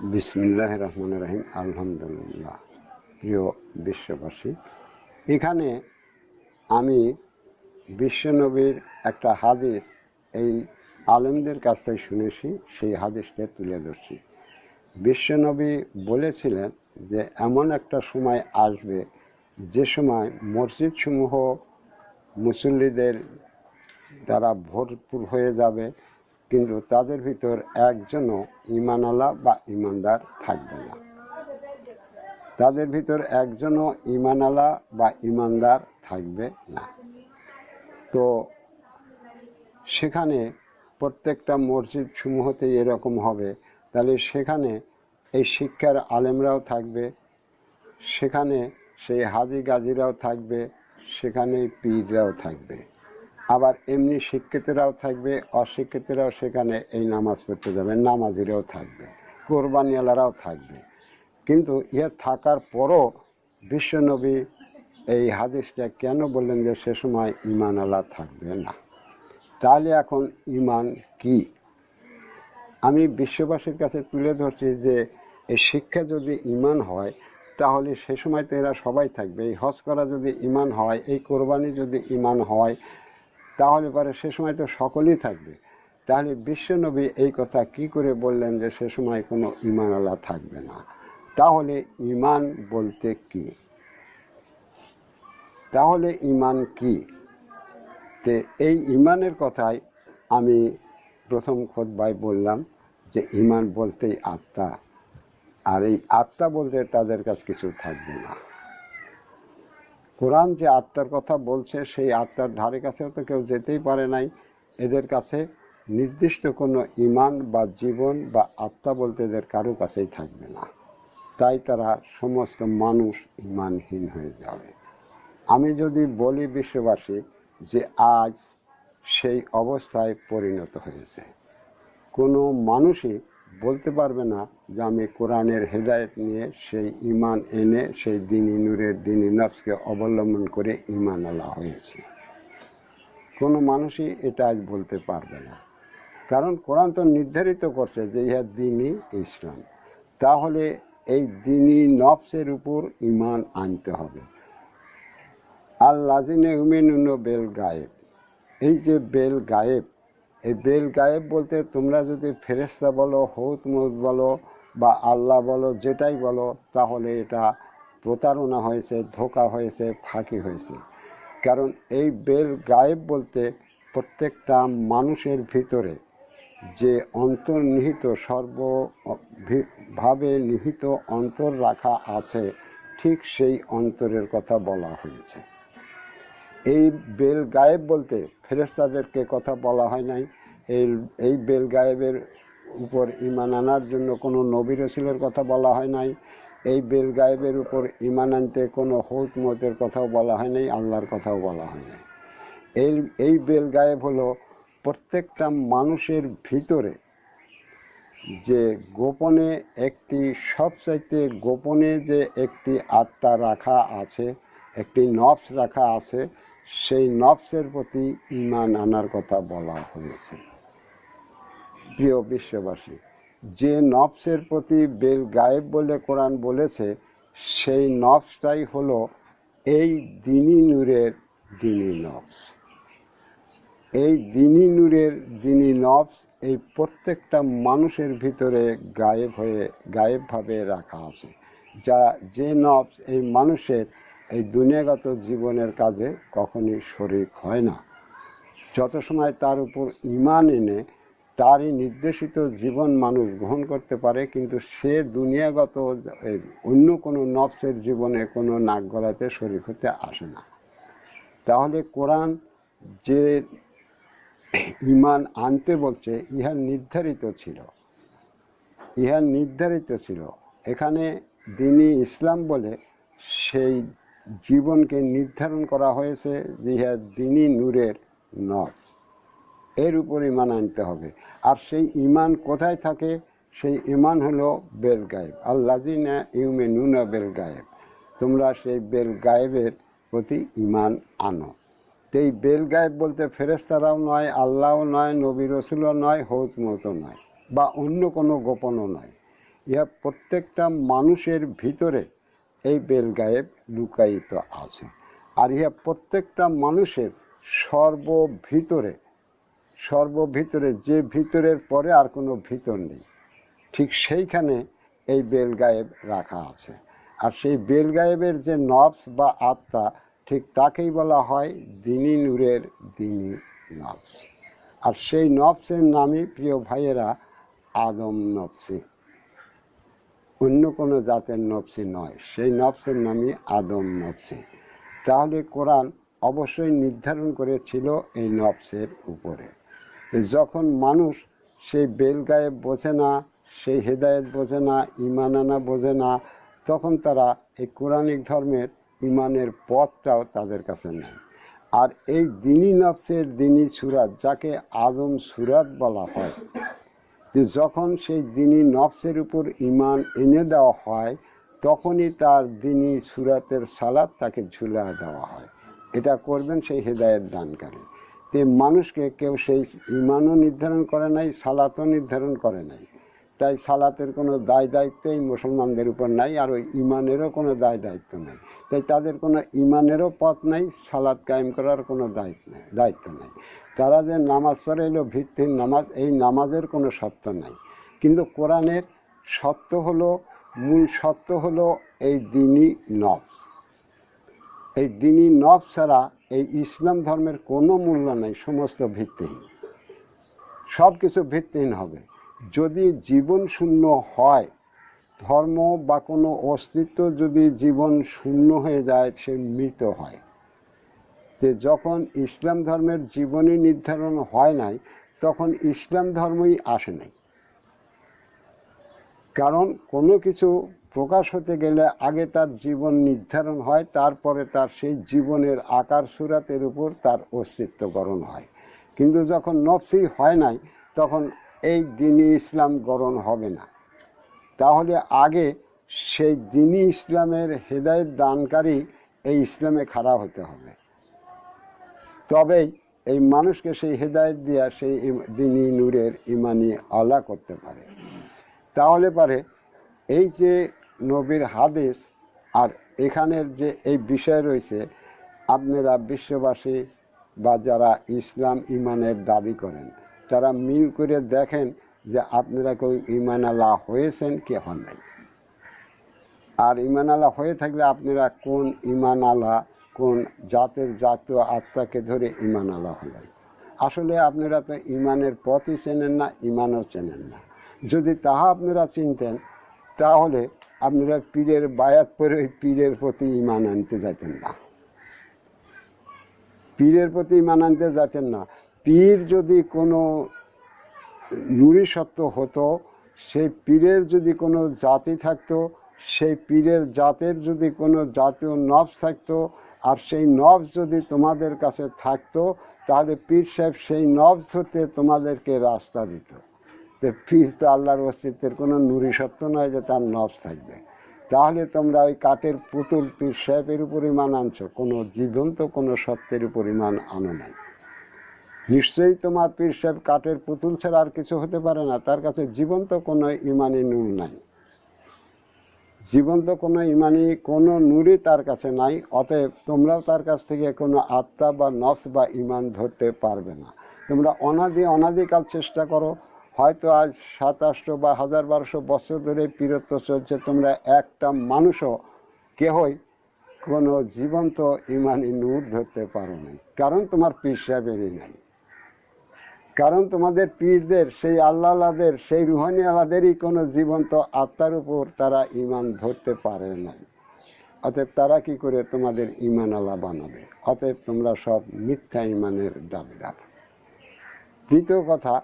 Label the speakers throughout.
Speaker 1: বিসমিল্লাহ রহমান রহিম আলহামদুলিল্লাহ, প্রিয় বিশ্ববাসী। এখানে আমি বিশ্বনবীর একটা হাদিস এই আলেমদের কাছ থেকে শুনেছি, সেই হাদিসটা তুলে ধরছি। বিশ্বনবী বলেছিলেন যে, এমন একটা সময় আসবে যে সময় মসজিদসমূহ মুসল্লিদের দ্বারা ভরপুর হয়ে যাবে কিন্তু তাদের ভিতর একজনও ইমানওয়ালা বা ইমানদার থাকবে না। তাদের ভিতর একজনও ইমানওয়ালা বা ইমানদার থাকবে না। তো সেখানে প্রত্যেকটা মসজিদ সমূহতে এরকম হবে। তাহলে সেখানে এই শিক্ষার আলেমরাও থাকবে, সেখানে সেই হাজি গাজিরাও থাকবে, সেখানে পীররাও থাকবে। আবার এমনি শিক্ষিতরাও থাকবে, অশিক্ষিতরাও সেখানে এই নামাজ পড়তে যাবে, নামাজিরাও থাকবে কোরবানিওয়ালারাও থাকবে। কিন্তু ইয়ে থাকার পরও বিশ্বনবী এই হাদিসটা কেন বললেন যে সে সময় ইমান আল্লাহ থাকবে না? তাহলে এখন ইমান কি? আমি বিশ্ববাসীর কাছে তুলে ধরছি যে এই শিক্ষা যদি ইমান হয়, তাহলে সে সময় তো এরা সবাই থাকবে। এই হজ করা যদি ইমান হয়, এই কোরবানি যদি ইমান হয় তাহলে পরে সে সময় তো সকলেই থাকবে। তাহলে বিশ্বনবী এই কথা কি করে বললেন যে সে সময় কোনো ইমান আল্লাহ থাকবে না? তাহলে ইমান বলতে কি? তাহলে ইমান কি? তে এই ইমানের কথাই আমি প্রথম খোদবায় বললাম যে ইমান বলতেই আত্মা। আর এই আত্মা বলতে তাদের কাছে কিছু থাকবে না। কোরআন যে আত্মার কথা বলছে, সেই আত্মার ধারে কাছেও তো কেউ যেতেই পারে নাই। এদের কাছে নির্দিষ্ট কোনো ইমান বা জীবন বা আত্মা বলতে এদের কারও কাছেই থাকবে না। তাই তারা সমস্ত মানুষ ইমানহীন হয়ে যাবে। আমি যদি বলি বিশ্ববাসী যে আজ সেই অবস্থায় পরিণত হয়েছে। কোনো মানুষই বলতে পারবে না যে আমি কোরআনের হেদায়েত নিয়ে সেই ইমান এনে সেই দিনী নূরের দিনী নফসকে অবলম্বন করে ইমান আলা হয়েছে। কোনো মানুষই এটা আজ বলতে পারবে না। কারণ কোরআন তো নির্ধারিত করছে যে ইহা দিনই ইসলাম। তাহলে এই দিনী নফসের উপর ইমান আনতে হবে। আল্লাজিনে উমেনুন বেল গায়েব। এই যে বেল গায়েব এই বেল গায়েব বলতে তোমরা যদি ফেরেস্তা বলো হৌত মৌত বলো বা আল্লাহ বলো, যেটাই বলো, তাহলে এটা প্রতারণা হয়েছে, ধোকা হয়েছে, ফাঁকি হয়েছে। কারণ এই বেল গায়েব বলতে প্রত্যেকটা মানুষের ভিতরে যে অন্তর্নিহিত সর্ব ভাবে নিহিত অন্তর রাখা আছে, ঠিক সেই অন্তরের কথা বলা হয়েছে। এই বেল গায়েব বলতে ফেরেস্তাদেরকে কথা বলা হয় নাই। এই এই বেল গায়েবের উপর ইমান আনার জন্য কোনো নবী রসুলের কথা বলা হয় নাই। এই বেল গায়েবের উপর ইমান আনতে কোনো হৌত মতের কথাও বলা হয় নাই, আল্লাহর কথাও বলা হয় নাই। এই এই বেল গায়েব হলো প্রত্যেকটা মানুষের ভিতরে যে গোপনে একটি, সবচাইতে গোপনে যে একটি আত্মা রাখা আছে, একটি নফস রাখা আছে সেই নফসের প্রতি ইমান আনার কথা বলা হয়েছে। প্রিয় বিশ্ববাসী, যে নফসের প্রতি বেল গায়েব বলে কোরআন বলেছে, সেই নফসটাই হলো এই দিনী নূরের দিনী নফস। এই দিনী নূরের দিনী নফস এই প্রত্যেকটা মানুষের ভিতরে গায়েব হয়ে, গায়েবভাবে রাখা আছে। যা, যে নফস এই মানুষের এই দুনিয়াগত জীবনের কাজে কখনই শরিক হয় না। যত সময় তার উপর ইমান এনে, তারই নির্দেশিত জীবন মানুষ গ্রহণ করতে পারে, কিন্তু সে দুনিয়াগত অন্য কোনো নফসের জীবনে কোনো নাক গলাতে শরিক হতে আসে না। তাহলে কোরআন যে ইমান আনতে বলছে, ইহা নির্ধারিত ছিল। ইহা নির্ধারিত ছিল। এখানে দিনী ইসলাম বলে, সেই জীবনকে নির্ধারণ করা হয়েছে যে ইহা দিনী নূরের নফস। এর উপর ইমান আনতে হবে। আর সেই ইমান কোথায় থাকে? সেই ইমান হলো বেল গায়েব আল্লাজিনা ইউমে নুনা বেল গায়েব তোমরা সেই বেল গায়েবের প্রতি ইমান আনো। এই বেল গায়েব বলতে ফেরেস্তারাও নয়, আল্লাহও নয় নবী রসুলও নয় হৌত মতো নয়, বা অন্য কোনো গোপনও নয়। ইহা প্রত্যেকটা মানুষের ভিতরে এই বেল গায়েব লুকায়িত আছে। আর ইহা প্রত্যেকটা মানুষের সর্বভিতরে সর্বভিতরে, যে ভিতরের পরে আর কোনো ভিতর নেই। ঠিক সেইখানে এই বেল গায়েব রাখা আছে। আর সেই বেল গায়েবের যে নবস বা আত্মা, ঠিক তাকেই বলা হয় দিনী নূরের দিনী নবস আর সেই নবসের নামই প্রিয় ভাইয়েরা আদম নবসি অন্য কোনো জাতের নফসি নয়। সেই নবসের নামই আদম নবসি। তাহলে কোরআন অবশ্যই নির্ধারণ করেছিল এই নবসের উপরে। যখন মানুষ সেই বেল গায়ে বোঝে না, সেই হেদায়েত বোঝে না ইমান আনা বোঝে না, তখন তারা এই কোরআনিক ধর্মের ইমানের পথটাও তাদের কাছে নেয়। আর এই দিনী নফসের দিনী সুরাত, যাকে আদম সুরাত বলা হয়। যে যখন সেই দিনী নফসের উপর ইমান এনে দেওয়া হয়, তখনই তার দিনী সুরাতের সালাদ তাকে ঝুলা দেওয়া হয়। এটা করবেন সেই হেদায়েত দানকারী। তে মানুষকে কেউ সেই ইমানও নির্ধারণ করে নাই, সালাতও নির্ধারণ করে নাই। তাই সালাতের কোনো দায় দায়িত্বই মুসলমানদের উপর নাই, আর ওই ইমানেরও কোনো দায় দায়িত্ব নেই। তাই তাদের কোনো ইমানেরও পথ নাই সালাদ কায়েম করার কোনো দায়িত্ব নেই দায়িত্ব নেই। তারা যে নামাজ পড়ে এলো, ভিত্তির নামাজ, এই নামাজের কোনো সত্য নাই। কিন্তু কোরআনের সত্য হলো, মূল সত্য হলো এই দিনই নফস। এই দিনই নফ ছাড়া এই ইসলাম ধর্মের কোনো মূল্য নেই, সমস্ত ভিত্তিহীন। সব কিছু ভিত্তিহীন হবে। যদি জীবন শূন্য হয়, ধর্ম বা কোনো অস্তিত্ব যদি জীবন শূন্য হয়ে যায়, সে মৃত হয়। যে যখন ইসলাম ধর্মের জীবনী নির্ধারণ হয় নাই, তখন ইসলাম ধর্মই আসে নাই। কারণ কোনো কিছু প্রকাশ হতে গেলে আগে তার জীবন নির্ধারণ হয়, তারপরে তার সেই জীবনের আকার সুরাতের উপর তার অস্তিত্বকরণ হয়। কিন্তু যখন নফসি হয় নাই, তখন এই দিনই ইসলাম গ্রহণ হবে না। তাহলে আগে সেই দিনই ইসলামের হেদায়ত দানকারী এই ইসলামে খাড়া হতে হবে। তবেই এই মানুষকে সেই হেদায়ত দেওয়া সেই দিনই নূরের ইমানি আলা করতে পারে। তাহলে পারে এই যে নবীর হাদিস আর এখানের যে এই বিষয় রয়েছে, আপনারা বিশ্ববাসী বা যারা ইসলাম ইমানের দাবি করেন, তারা মিল করে দেখেন যে আপনারা কেউ ইমান আল্লাহ হয়েছেন কি হন নাই। আর ইমান আল্লাহ হয়ে থাকলে আপনারা কোন ইমান আল্লাহ কোন জাতের জাতীয় আত্মাকে ধরে ইমান আল্লাহ হলেন আসলে আপনারা তো ইমানের পথই চেনেন না ইমানও চেনেন না। যদি তাহা আপনারা চিনতেন, তাহলে আপনারা পীরের বায়াত পরে ওই পীরের প্রতি ইমান আনতে যাইতেন না। পীরের প্রতি ইমান আনতে যাচ্ছেন না। পীর যদি কোনো নুরি সত্য হতো সেই পীরের যদি কোনো জাতি থাকতো সেই পীরের জাতের যদি কোনো জাতীয় নবস থাকতো আর সেই নবস যদি তোমাদের কাছে থাকতো, তাহলে পীর সাহেব সেই নবস হতে তোমাদেরকে রাস্তা দিত। তো পীর তো আল্লাহর অস্তিত্বের কোনো নুরি সত্য নয় যে তার নবস থাকবে। তাহলে তোমরা ওই কাঠের পুতুল পীর সাহেবের উপর ইমান আনছো, কোনো জীবন্ত, কোনো সত্যের উপর ইমান আনো নাই। নিশ্চয়ই তোমার পীর সাহেব কাঠের পুতুল ছাড়া আর কিছু হতে পারে না, তার কাছে জীবন্ত কোনো ইমানি নূর নাই। জীবন্ত কোনো ইমানি, কোনো নূরই তার কাছে নাই, অতএব তোমরাও তার কাছ থেকে কোনো আত্মা বা নফস বা ইমান ধরতে পারবে না। তোমরা অনাদি, অনাদিকাল চেষ্টা করো। হয়তো আজ সাতাশশো বা হাজার বারোশো বছর ধরে পীরত্ব চলছে, তোমরা একটা মানুষও, কেহই কোনো জীবন্ত, ইমানি নূর ধরতে পারো নাই। কারণ তোমার পীর সাহেবেরই নাই। কারণ তোমাদের পীরদের, সেই আল্লাহদের সেই রুহানি আল্লাদেরই কোনো জীবন্ত আত্মার উপর তারা ইমান ধরতে পারে নাই। অতএব তারা কি করে তোমাদের ইমান আল্লাহ বানাবে? অতএব তোমরা সব মিথ্যা ইমানের দাবিদার। দ্বিতীয় কথা,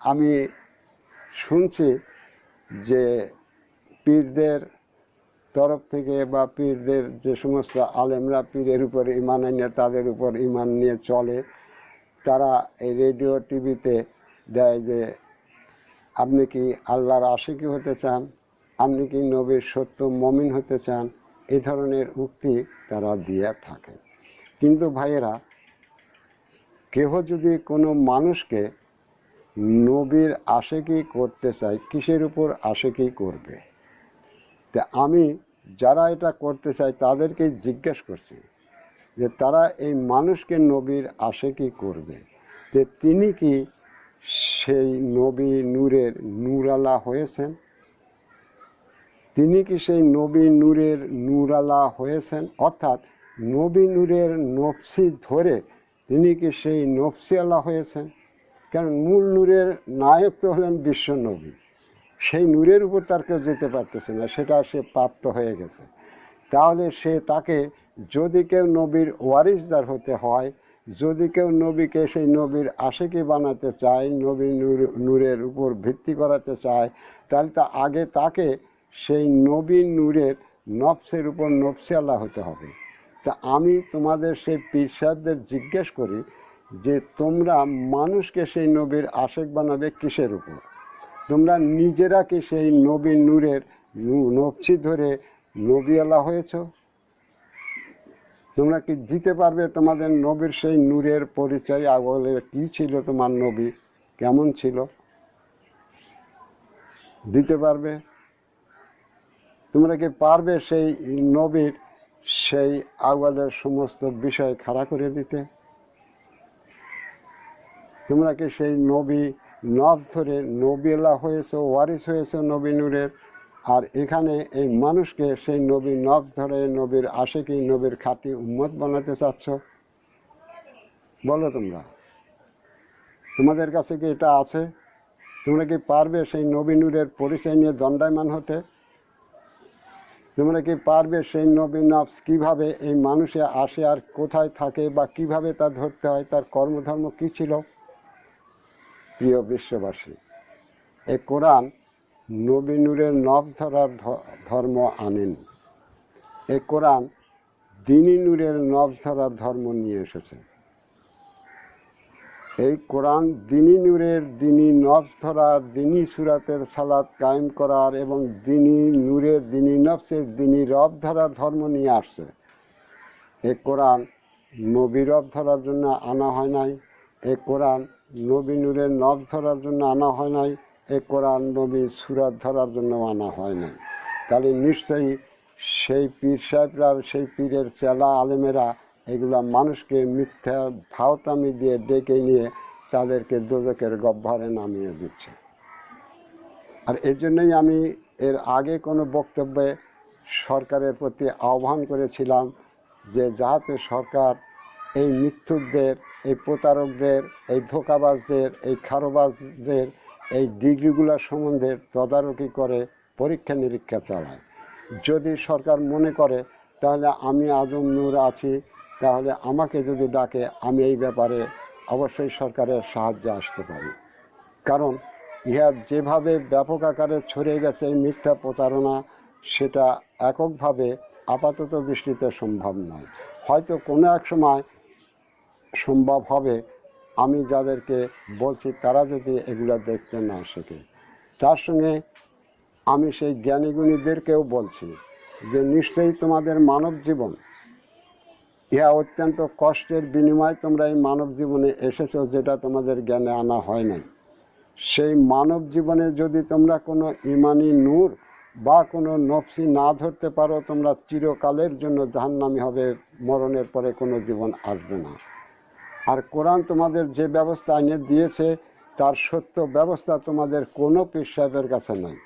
Speaker 1: আমি শুনছি যে পীরদের তরফ থেকে বা পীরদের যে সমস্ত আলেমরা পীরের উপর ইমান এনে তাদের উপর ইমান নিয়ে চলে। তারা এই রেডিও টিভিতে দেয় যে, আপনি কি আল্লাহর আশিকি হতে চান? আপনি কি নবীর সত্য মমিন হতে চান? এই ধরনের উক্তি তারা দিয়ে থাকে কিন্তু ভাইয়েরা, কেহ যদি কোনো মানুষকে নবীর আশেকি করতে চায়, কিসের উপর আশেকি করবে? তা আমি যারা এটা করতে চাই তাদেরকে জিজ্ঞেস করছি। যে তারা এই মানুষকে নবীর আশেকি করবে। যে তিনি কি সেই নবী নূরের নূরালা হয়েছেন? তিনি কি সেই নবী নূরের নূরালা হয়েছেন? অর্থাৎ নবী নূরের নফসি ধরে তিনি কি সেই নফসিয়ালা হয়েছেন? কারণ মূল নূরের নায়ক তো হলেন বিশ্ব নবী। সেই নূরের উপর তার কেউ যেতে পারতেছে না, সেটা সে প্রাপ্ত হয়ে গেছে। তাহলে সে তাকে যদি কেউ নবীর ওয়ারিসদার হতে হয়, যদি কেউ নবীকে সেই নবীর আশেকি বানাতে চায় নবী নূর, নূরের উপর ভিত্তি করাতে চায়, তাহলে তা আগে তাকে সেই নবী নূরের নফসের উপর নফসিয়ালা হতে হবে। তা আমি তোমাদের সেই পীর জিজ্ঞেস করি যে তোমরা মানুষকে সেই নবীর আশেক বানাবে কিসের উপর? তোমরা নিজেরা কি সেই নবী নূরের নফসি ধরে নবীওয়ালা হয়েছ? তোমরা কি দিতে পারবে তোমাদের নবীর সেই নূরের পরিচয়? আগলে কি ছিল তোমার নবী? কেমন ছিল? দিতে পারবে? তোমরা কি পারবে সেই নবীর সেই আগলের সমস্ত বিষয় খাড়া করে দিতে? তোমরা কি সেই নবী নব ধরে নবীলা হয়েছে, ওয়ারিস হয়েছে নবী নূরের? আর এখানে এই মানুষকে সেই নবী নব ধরে, নবীর আশেকি, নবীর খাঁটি উম্মত বানাতে চাচ্ছ? বলো তোমরা। তোমাদের কাছে কি এটা আছে? তোমরা কি পারবে সেই নবী নূরের পরিচয় নিয়ে দণ্ডায়মান হতে? তোমরা কি পারবে সেই নবী নফস কীভাবে এই মানুষে আসে আর কোথায় থাকে বা কীভাবে তা ধরতে হয়? তার কর্মধর্ম কি ছিল? প্রিয় বিশ্ববাসী এ কোরআন নবী নূরের নব ধরার ধর্ম আনেন। এ কোরআন দিনী নূরের নব ধরার ধর্ম নিয়ে এসেছে। এই কোরআন দিনী নূরের দিনী নফস ধরার দিনী সুরাতের সালাত কায়েম করার এবং দিনী নূরের দিনী নফসের দিনী রব ধরার ধর্ম নিয়ে আসছে। এ কোরআন নবী রব ধরার জন্য আনা হয় নাই। এ কোরআন নবী নূরের নব ধরার জন্য আনা হয় নাই। এ কোরআন, নবী, সুরাত ধরার জন্য আনা হয় নাই। তাহলে নিশ্চয়ই সেই পীর সাহেবরা সেই পীরের চেলা আলেমেরা এগুলা মানুষকে মিথ্যা ভাওতামি দিয়ে ডেকে নিয়ে তাদেরকে দোজকের গহ্বরে নামিয়ে দিচ্ছে। আর এই জন্যই আমি এর আগে কোনো বক্তব্যে সরকারের প্রতি আহ্বান করেছিলাম যে যাতে সরকার এই মিথ্যুকদের, এই প্রতারকদের, এই ধোকাবাজদের, এই খারোবাজদের এই ডিগ্রিগুলো সম্বন্ধে তদারকি করে পরীক্ষা নিরীক্ষা চালায়। যদি সরকার মনে করে, তাহলে আমি আজম নূর আছি, তাহলে আমাকে যদি ডাকে, আমি এই ব্যাপারে অবশ্যই সরকারের সাহায্যে আসতে পারি। কারণ ইহা যেভাবে ব্যাপক আকারে ছড়িয়ে গেছে এই মিথ্যা প্রতারণা, সেটা এককভাবে আপাতত দৃষ্টিতে সম্ভব নয়। হয়তো কোনো এক সময় সম্ভব হবে আমি যাদেরকে বলছি, তারা যদি এগুলো দেখতে না শেখে। তার সঙ্গে আমি সেই জ্ঞানীগুণীদেরকেও বলছি যে, নিশ্চয়ই তোমাদের মানব জীবন, ইহা অত্যন্ত কষ্টের বিনিময়ে তোমরা এই মানব জীবনে এসেছ যেটা তোমাদের জ্ঞানে আনা হয় নাই। সেই মানব জীবনে যদি তোমরা কোনো ইমানি নূর বা কোনো নফসি না ধরতে পারো, তোমরা চিরকালের জন্য জাহান্নামি হবে, মরণের পরে কোনো জীবন আসবে না। আর কোরআন তোমাদের যে ব্যবস্থা এনে দিয়েছে, তার সত্য ব্যবস্থা তোমাদের কোনো পীর সাহেবের কাছে নাই।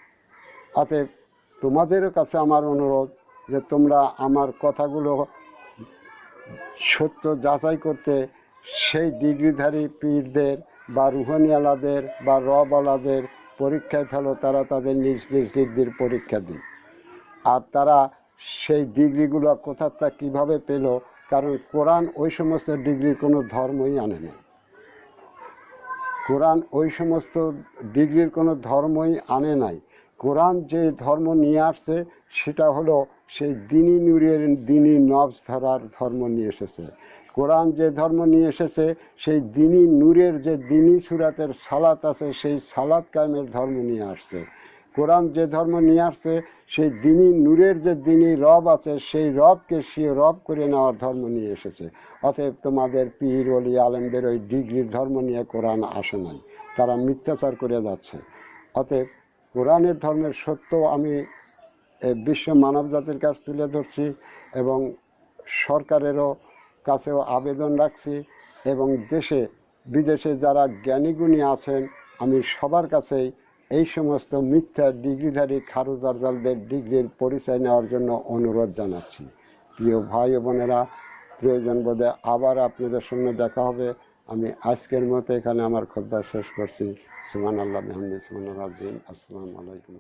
Speaker 1: অতএব তোমাদেরও কাছে আমার অনুরোধ যে তোমরা আমার কথাগুলো সত্য যাচাই করতে সেই ডিগ্রিধারী পীরদের বা রুহানিয়ালাদের বা রবালাদের পরীক্ষায় ফেলো, তারা তাদের নিজ নিজ ডিগ্রির পরীক্ষা দিন আর তারা সেই ডিগ্রিগুলো কোথার তা কীভাবে পেল কারণ কোরআন ওই সমস্ত ডিগ্রির কোনো ধর্মই আনে না। কোরআন ওই সমস্ত ডিগ্রির কোনো ধর্মই আনে নাই। কোরআন যে ধর্ম নিয়ে আসছে, সেটা হলো সেই দিনী নূরের দিনী নবস ধরার ধর্ম নিয়ে এসেছে। কোরআন যে ধর্ম নিয়ে এসেছে, সেই দিনী নূরের যে দিনী সুরাতের সালাত আছে, সেই সালাত কায়েমের ধর্ম নিয়ে আসছে। কোরআন যে ধর্ম নিয়ে আসছে, সেই দিনী নূরের যে দিনী রব আছে, সেই রবকে সে রব করে নেওয়ার ধর্ম নিয়ে এসেছে। অতএব তোমাদের পীর অলি আলেমদের ওই ডিগ্রির ধর্ম নিয়ে কোরআন আসে নাই। তারা মিথ্যাচার করে যাচ্ছে। অতএব কোরআনের ধর্মের সত্য আমি বিশ্ব মানব জাতির কাছ তুলে ধরছি এবং সরকারেরও কাছেও আবেদন রাখছি এবং দেশে, বিদেশে যারা জ্ঞানীগুণী আছেন, আমি সবার কাছেই এই সমস্ত মিথ্যা ডিগ্রিধারী খারুদারদের ডিগ্রির পরিচয় নেওয়ার জন্য অনুরোধ জানাচ্ছি। প্রিয় ভাই বোনেরা, প্রয়োজন বোধে আবার আপনাদের সঙ্গে দেখা হবে। আমি আজকের মতো এখানে আমার খদ্দার শেষ করছি। সুমান আল্লাহ মেহমদি সুমান আল্লাহ আসসালামু আলাইকুম